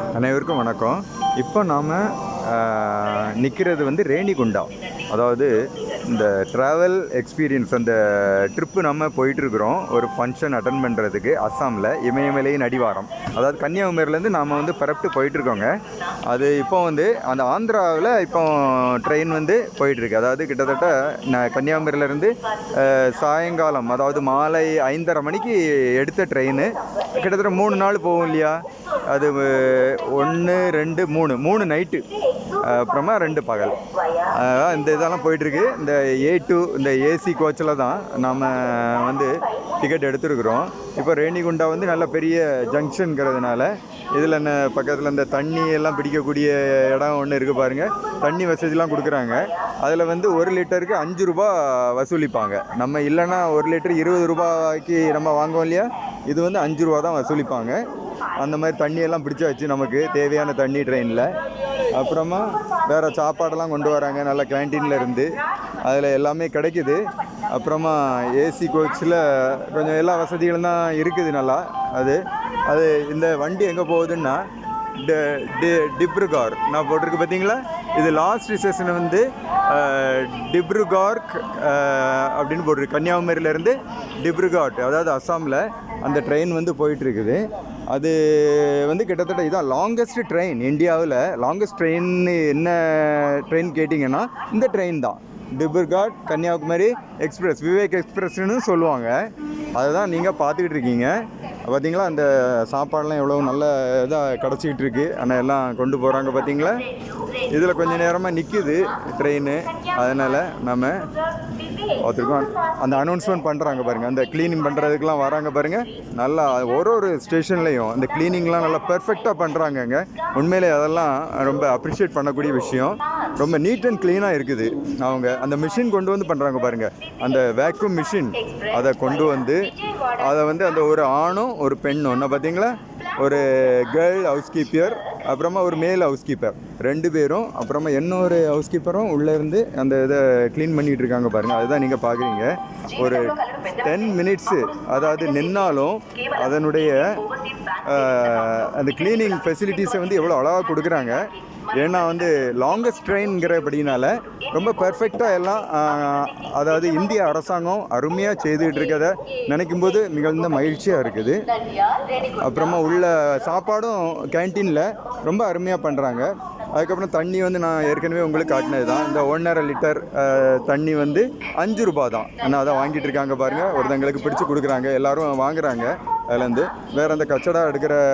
அனைவருக்கும் வணக்கம். இப்போ நாம் நிற்கிறது வந்து ரேணிகுண்டா அதாவது இந்த ட்ராவல் எக்ஸ்பீரியன்ஸ் அந்த ட்ரிப்பு நம்ம போயிட்டுருக்குறோம். ஒரு ஃபங்க்ஷன் அட்டன் பண்ணுறதுக்கு அஸ்ஸாமில் இமயமலையின் அடிவாரம் அதாவது கன்னியாகுமரியிலேருந்து நாம் வந்து பரப்பிட்டு போயிட்டுருக்கோங்க. அது இப்போ வந்து அந்த ஆந்திராவில் இப்போ ட்ரெயின் வந்து போயிட்டுருக்கு. அதாவது கிட்டத்தட்ட நான் கன்னியாகுமரியிலேருந்து சாயங்காலம் அதாவது மாலை ஐந்தரை மணிக்கு எடுத்த ட்ரெயின் கிட்டத்தட்ட மூணு நாள் போகும் இல்லையா? அது ஒன்று ரெண்டு மூணு. மூணு நைட்டு அப்புறமா ரெண்டு பகல். அதான் இந்த இதெல்லாம் போயிட்டுருக்கு. இந்த ஏ டூ இந்த ஏசி கோச்சில் தான் நாம் வந்து டிக்கெட் எடுத்துருக்குறோம். இப்போ ரேணிகுண்டா வந்து நல்ல பெரிய ஜங்ஷனுங்கிறதுனால இதில் என்ன பக்கத்தில் இந்த தண்ணி எல்லாம் பிடிக்கக்கூடிய இடம் ஒன்று இருக்குது பாருங்கள் தண்ணி வசதிலாம் கொடுக்குறாங்க. அதில் வந்து ஒரு லிட்டருக்கு அஞ்சு ரூபா வசூலிப்பாங்க. நம்ம இல்லைன்னா ஒரு லிட்டர் இருபது ரூபாய்க்கு நம்ம வாங்குவோம் இல்லையா? இது வந்து அஞ்சு ரூபா தான் வசூலிப்பாங்க. அந்த மாதிரி தண்ணியெல்லாம் பிடிச்சாச்சு நமக்கு தேவையான தண்ணி ட்ரெயினில். அப்புறமா வேறு சாப்பாடெல்லாம் கொண்டு வராங்க. நல்லா கேன்டீனில் இருந்து. அதில் எல்லாமே கிடைக்குது. அப்புறமா ஏசி கோச்சில் கொஞ்சம் எல்லா வசதிகளும் தான் இருக்குது நல்லா. அது அது இந்த வண்டி எங்கே போகுதுன்னா டி- டி- டிப்ருகார். நான் போட்டிருக்கு பார்த்தீங்களா? இது லாஸ்ட் ஸ்டேஷன் வந்து டிப்ருகார்க் அப்படின்னு போட்டிருக்கு. கன்னியாகுமரியிலேருந்து டிப்ருகாட் அதாவது அஸ்ஸாமில் அந்த ட்ரெயின் வந்து போயிட்டுருக்குது. அது வந்து கிட்டத்தட்ட இதான் லாங்கஸ்ட் ட்ரெயின் இந்தியாவில். லாங்கஸ்ட் ட்ரெயின் என்ன ட்ரெயின் கேட்டிங்கன்னா இந்த ட்ரெயின் தான். டிப்ருகாட் கன்னியாகுமரி எக்ஸ்பிரஸ் விவேக் எக்ஸ்பிரஸ்னு சொல்லுவாங்க. அதுதான் நீங்கள் பார்த்துக்கிட்டு இருக்கீங்க. பார்த்தீங்களா அந்த சாப்பாடெலாம் எவ்வளோ நல்ல இதாக கிடச்சிக்கிட்டு இருக்குது ஆனால் எல்லாம் கொண்டு போகிறாங்க பார்த்தீங்களா இதில் கொஞ்சம் நேரமாக நிற்கிது ட்ரெயின் அதனால் நம்ம ஒருத்தருக்கும் அந்த அனௌன்ஸ்மெண்ட் பண்ணுறாங்க பாருங்கள் அந்த க்ளீனிங் பண்ணுறதுக்கெலாம் வராங்க பாருங்கள் நல்லா ஒரு ஒரு ஸ்டேஷன்லேயும் அந்த க்ளீனிங்லாம் நல்லா பெர்ஃபெக்டாக பண்ணுறாங்கங்க உண்மையிலே அதெல்லாம் ரொம்ப அப்ரிஷியேட் பண்ணக்கூடிய விஷயம். ரொம்ப நீட் அண்ட் க்ளீனாக இருக்குது. அவங்க அந்த மிஷின் கொண்டு வந்து பண்ணுறாங்க பாருங்கள் அந்த வேக்யூம் மிஷின் அதை கொண்டு வந்து அதை வந்து அந்த ஒரு ஆணும் ஒரு பெண்ணும். என்ன பார்த்தீங்களா? ஒரு கேர்ள் ஹவுஸ் கீப்பர் அப்புறமா ஒரு மேல் ஹவுஸ் கீப்பர் ரெண்டு பேரும் அப்புறமா இன்னொரு ஹவுஸ் கீப்பரும் உள்ளேருந்து அந்த இதை க்ளீன் பண்ணிகிட்டு இருக்காங்க பாருங்கள் அதுதான் நீங்கள் பார்க்குறீங்க ஒரு டென் மினிட்ஸு அதாவது நின்னாலும் அதனுடைய அந்த க்ளீனிங் ஃபெசிலிட்டிஸை வந்து எவ்வளோ அழகாக கொடுக்குறாங்க. ஏன்னா வந்து லாங்கஸ்ட் ட்ரெயின்ங்கிறபடினால ரொம்ப பர்ஃபெக்டாக எல்லாம் அதாவது இந்திய அரசாங்கம் அருமையாக செய்துக்கிட்டு இருக்கதை நினைக்கும் போது மிகுந்த மகிழ்ச்சியாக இருக்குது. அப்புறமா உள்ள சாப்பாடும் கேன்டீனில் ரொம்ப அருமையாக பண்ணுறாங்க அதுக்கப்புறம் தண்ணி வந்து நான் ஏற்கனவே உங்களுக்கு காட்டினது தான் இந்த ஒன்றரை லிட்டர் தண்ணி வந்து அஞ்சு ரூபா தான் ஆனால் அதை வாங்கிட்டு இருக்காங்க பாருங்கள் ஒருத்தங்களுக்கு பிடிச்சி கொடுக்குறாங்க. எல்லாரும் வாங்குறாங்க. அதுலேருந்து வேறு அந்த கச்சடா எடுக்கிற